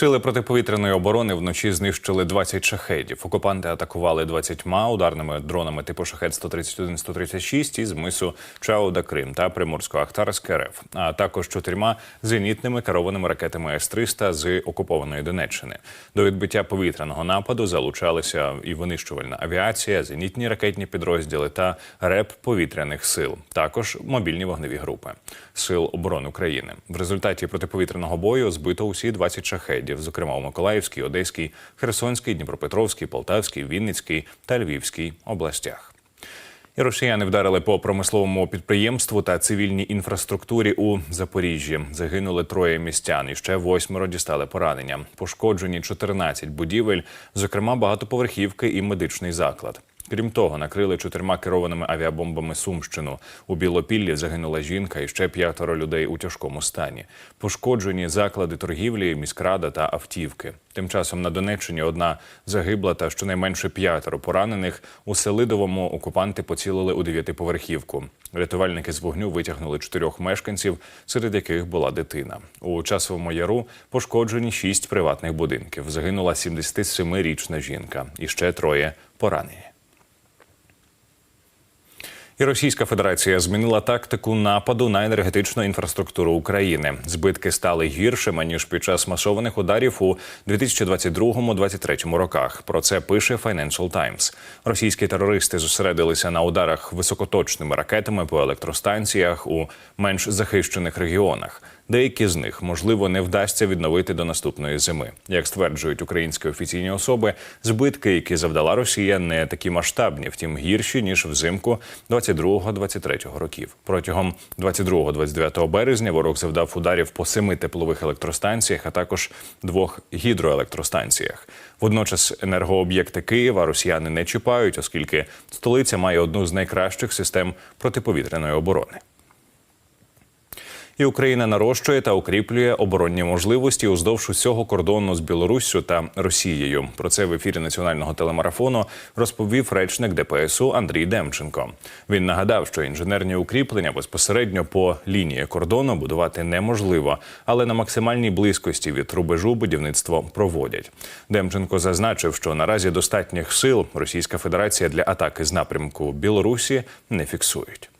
Сили протиповітряної оборони вночі знищили 20 шахедів. Окупанти атакували 20 ударними дронами типу шахет 131-136 із мису Чауда Крим та Приморсько-Ахтарськ РФ, а також чотирма зенітними керованими ракетами С-300 з окупованої Донеччини. До відбиття повітряного нападу залучалися і винищувальна авіація, зенітні ракетні підрозділи та РЕП повітряних сил, також мобільні вогневі групи сил оборони України. В результаті протиповітряного бою збито усі 20 шахедів, зокрема у Миколаївській, Одеській, Херсонській, Дніпропетровській, Полтавській, Вінницькій та Львівській областях. І росіяни вдарили по промисловому підприємству та цивільній інфраструктурі у Запоріжжі. Загинули троє містян і ще восьмеро дістали поранення. Пошкоджені 14 будівель, зокрема багатоповерхівки і медичний заклад. Крім того, накрили чотирма керованими авіабомбами Сумщину. У Білопіллі загинула жінка і ще п'ятеро людей у тяжкому стані. Пошкоджені заклади торгівлі, міськрада та автівки. Тим часом на Донеччині одна загибла та щонайменше п'ятеро поранених. У Селидовому окупанти поцілили у дев'ятиповерхівку. Рятувальники з вогню витягнули чотирьох мешканців, серед яких була дитина. У часовому яру пошкоджені шість приватних будинків. Загинула 77-річна жінка і ще троє поранені. І Російська Федерація змінила тактику нападу на енергетичну інфраструктуру України. Збитки стали гіршими ніж під час масованих ударів у 2022-2023 роках. Про це пише Financial Times. Російські терористи зосередилися на ударах високоточними ракетами по електростанціях у менш захищених регіонах. Деякі з них можливо не вдасться відновити до наступної зими. Як стверджують українські офіційні особи, збитки, які завдала Росія, не такі масштабні, втім гірші ніж взимку 22-23 років. Протягом 22-29 березня ворог завдав ударів по семи теплових електростанціях, а також двох гідроелектростанціях. Водночас енергооб'єкти Києва росіяни не чіпають, оскільки столиця має одну з найкращих систем протиповітряної оборони. І Україна нарощує та укріплює оборонні можливості уздовж усього кордону з Білоруссю та Росією. Про це в ефірі національного телемарафону розповів речник ДПСУ Андрій Демченко. Він нагадав, що інженерні укріплення безпосередньо по лінії кордону будувати неможливо, але на максимальній близькості від рубежу будівництво проводять. Демченко зазначив, що наразі достатніх сил Російська Федерація для атаки з напрямку Білорусі не фіксують.